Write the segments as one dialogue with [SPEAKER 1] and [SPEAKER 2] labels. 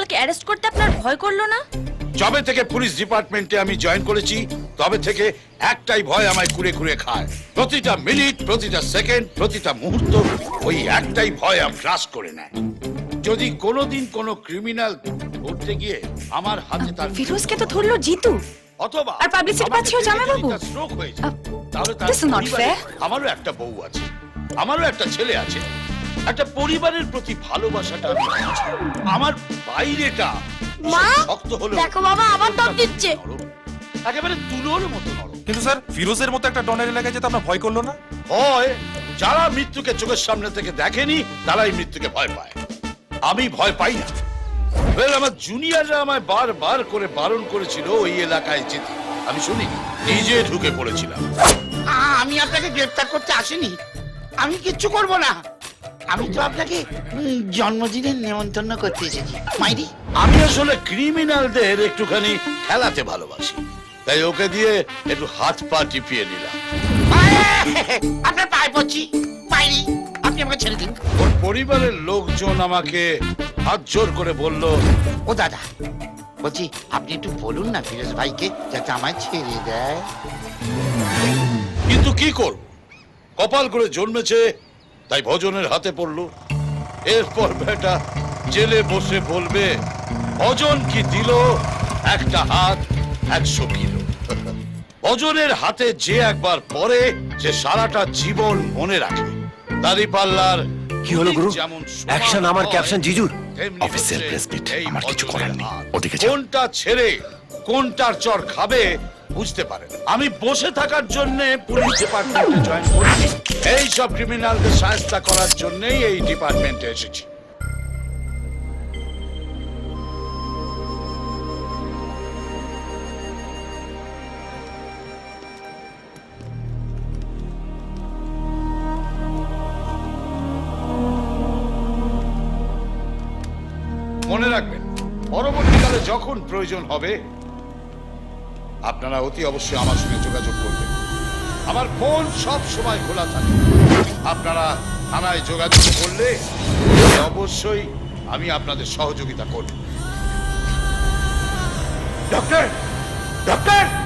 [SPEAKER 1] ক্রিমিনালকে arrest করতে আপনার ভয় করল না?
[SPEAKER 2] যবে থেকে পুলিশ ডিপার্টমেন্টে আমি জয়েন করেছি তবে থেকে একটাই ভয় আমায় কুড়ে কুড়ে খায়। প্রতিটা মিনিট প্রতিটা সেকেন্ড প্রতিটা মুহূর্ত ওই একটাই ভয় গ্রাস করে নেয়। যদি কোনোদিন কোনো ক্রিমিনাল ধরতে গিয়ে আমার হাতে তার
[SPEAKER 1] ফিরোজকে তো ধরলো জিতু।
[SPEAKER 2] অথবা
[SPEAKER 1] আর
[SPEAKER 2] আমাকে
[SPEAKER 1] পাচ্ছেও জামাইবাবু?
[SPEAKER 2] দেখে যদি তার stroke হয়ে যায়,
[SPEAKER 1] আহ,
[SPEAKER 2] তাহলে তার. আমারও একটা বউ আছে। আমারও একটা ছেলে আছে। একটা পরিবারের প্রতি ভালোবাসাটা আমি। আমার বাইরেটা
[SPEAKER 3] মা,
[SPEAKER 2] শক্ত হলো
[SPEAKER 3] দেখো বাবা, আবার টপ দিচ্ছে।
[SPEAKER 2] একেবারে তুলোর মতো নরম।
[SPEAKER 4] কিন্তু স্যার ফিরোজের মতো একটা ডনের এলাকায় যেতে আপনার ভয় করল না?
[SPEAKER 2] হয় যারা মৃত্যুকে চোখের সামনে থেকে দেখেনি তারাই মৃত্যুকে ভয় পায়। আমি ভয় পাই না। Well, আমার জুনিয়ররা আমায় বারবার করে বারণ করেছিল ওই এলাকায় যেতে। আমি শুনি নিজে ঢুকে পড়েছিলাম।
[SPEAKER 5] আ- আমি আপনাকে গ্রেফতার করতে আসিনি। আমি কিচ্ছু করব না। আমি তো আপনাকে জন্মদিনের নেমন্তন্ন করতে এসেছি। মাইরি?
[SPEAKER 2] আমি আসলে ক্রিমিনালদের একটুখানি খেলাতে ভালোবাসি। তাই ওকে দিয়ে একটু হাত পা টিপিয়ে নিলাম।
[SPEAKER 5] আপনার পায়ে পড়ছি। মাইরি আপনি আমাকে ছেড়ে দিন।
[SPEAKER 2] ওর পরিবারের লোকজন আমাকে হাত জোর করে বলল
[SPEAKER 5] ও দাদা বলছি আপনি একটু বলুন না ফিরোজ ভাইকে যাতে আমায় ছেড়ে দেয়।
[SPEAKER 2] কিন্তু কি করব? কপাল করে জন্মেছে তাই ভজনের হাতে পড়ল। এরপর বেটা জেলে বসে বলবে ভজন কি দিল? একটা হাত একশো কিলো। ভজনের হাতে যে একবার পরে যে সারাটা জীবন মনে রাখে। দাড়ি পাল্লার
[SPEAKER 6] কি হলো গুরু? অ্যাকশন আমার ক্যাপশন জিজুর। অফিসিয়াল প্রেস মিট আমার কিছু করার নেই। ওদিকে
[SPEAKER 2] কোনটা ছেড়ে কোনটার চর খাবে বুঝতে পারে আমি বসে থাকার জন্য পুলিশ ডিপার্টমেন্টে জয়েন করিনি এই সব ক্রিমিনালদের সাহায্য করার জন্যই এই ডিপার্টমেন্টে এসেছি। মনে রাখবেন, পরবর্তীকালে যখন প্রয়োজন হবে আপনারা অতি অবশ্যই আমার সঙ্গে যোগাযোগ করবেন। আমার ফোন সব সময় খোলা থাকে। আপনারা থানায় যোগাযোগ করলে অবশ্যই আমি আপনাদের সহযোগিতা করব। ডক্টর ডক্টর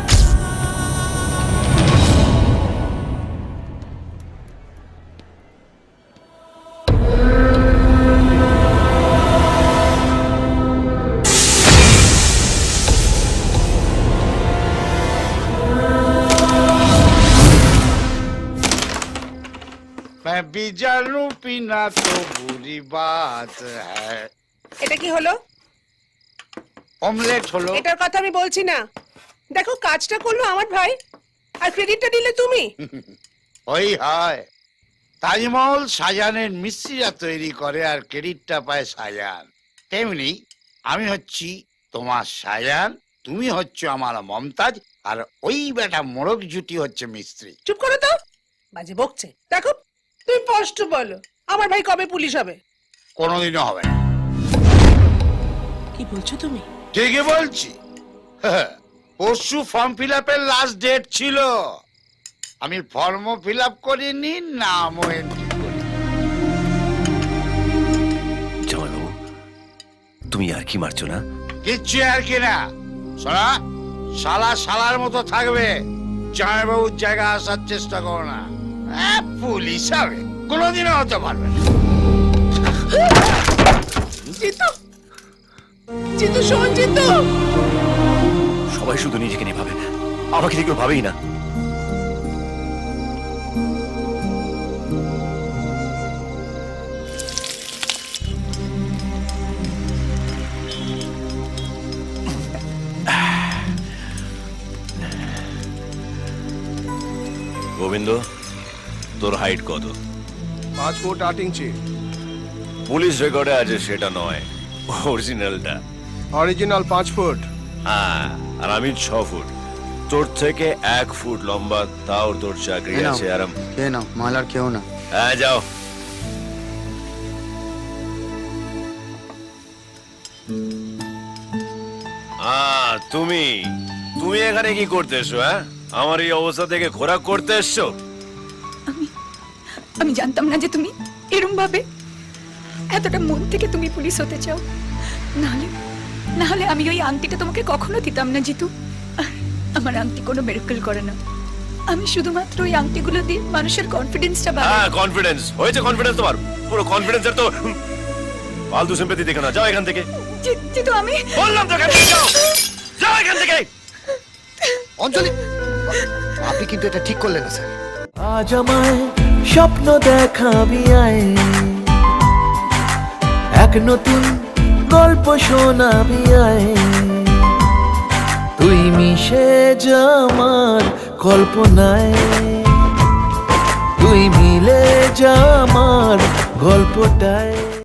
[SPEAKER 2] मैं भी जानू पीना तो बुरी बात है
[SPEAKER 7] এটা কি হলো
[SPEAKER 2] অমলেট হলো
[SPEAKER 7] এটার কথা আমি বলছি না দেখো কাজটা করলো আমার ভাই আর ক্রেডিটটা দিলে তুমি
[SPEAKER 2] ওই হয় তাজমহল সাজানের মিস্ত্রিরা তৈরি করে আর ক্রেডিটটা পায় সাজান তেমনি আমি হচ্ছি তোমার সাজান তুমি হচ্ছে আমার মমতাজ আর ওই বেটা মোড়ক জুটি হচ্ছে মিস্ত্রি
[SPEAKER 7] চুপ করো তো বাজে বকছে দেখো তুমি স্পষ্ট বলো আমার ভাই কবে পুলিশ হবে?
[SPEAKER 2] কোনোদিনও হবে না।
[SPEAKER 7] কি বলছো তুমি?
[SPEAKER 2] ঠিকই বলছি। পরশু ফর্ম ফিল আপের লাস্ট ডেট ছিল। আমি ফর্মও ফিল আপ করিনি নামও এন্ট্রি করি
[SPEAKER 6] জামাইবাবু তুমি আর কি মারছো না?
[SPEAKER 2] কিচ্ছু আর কি না। শোনা শালা শালার মতো থাকবে। জামাইবাবুর জায়গা আসার চেষ্টা করো না। পুলিশ হবে কোনোদিনও হতে পারবে না।
[SPEAKER 7] জিতু জিতু শোন জিতু।
[SPEAKER 6] সবাই শুধু নিজেকে নিয়ে ভাবে। আমাকে কেউ ভাবেই না। গোবিন্দ তোর হাইট কত?
[SPEAKER 4] পাঁচ ফুট আট ইঞ্চি।
[SPEAKER 6] পুলিশ রেকর্ডে আছে সেটা নয় অরিজিনালটা
[SPEAKER 4] অরিজিনাল পাঁচ ফুট।
[SPEAKER 6] হ্যাঁ আর আমি ছ ফুট। তোর থেকে এক ফুট লম্বা তাও তোর চাকরি আছে আর
[SPEAKER 8] খেয়ে নাও মালার খেও না।
[SPEAKER 6] হ্যাঁ যাও। আহ, তুমি তুমি এখানে কি করতে এসো হ্যাঁ? আমার এই অবস্থা থেকে খোরাক করতে এসছো?
[SPEAKER 9] আমি জানতাম না যে তুমি এরম ভাবে এতটা মন থেকে তুমি পুলিশ হতে চাও। নাহলে
[SPEAKER 8] নাহলে আমি ওই আংটিটা তোমাকে কখনো দিতাম না জিতু। আমার আংটি কোনো মেরেকল করে না। আমি শুধুমাত্র ওই আংটিগুলো দিয়ে মানুষের কনফিডেন্সটা
[SPEAKER 6] হ্যাঁ কনফিডেন্স হয়েছে কনফিডেন্স তোমার। পুরো কনফিডেন্সের তো হুম, ফালতু সিম্পেথি দেখে না যাও এখান থেকে।
[SPEAKER 8] জিতু আমি
[SPEAKER 6] বললাম তো এখান যাও। যাও এখান থেকে।
[SPEAKER 9] অঞ্জলি আপনি কিন্তু এটা ঠিক করলেন না স্যার।
[SPEAKER 10] আজ আমায় স্বপ্ন দেখাবি আয় এক নতুন গল্প শোনাবি আয় তুই মিশে আমার কল্পনায়। তুই মিলে যা আমার গল্পটায়।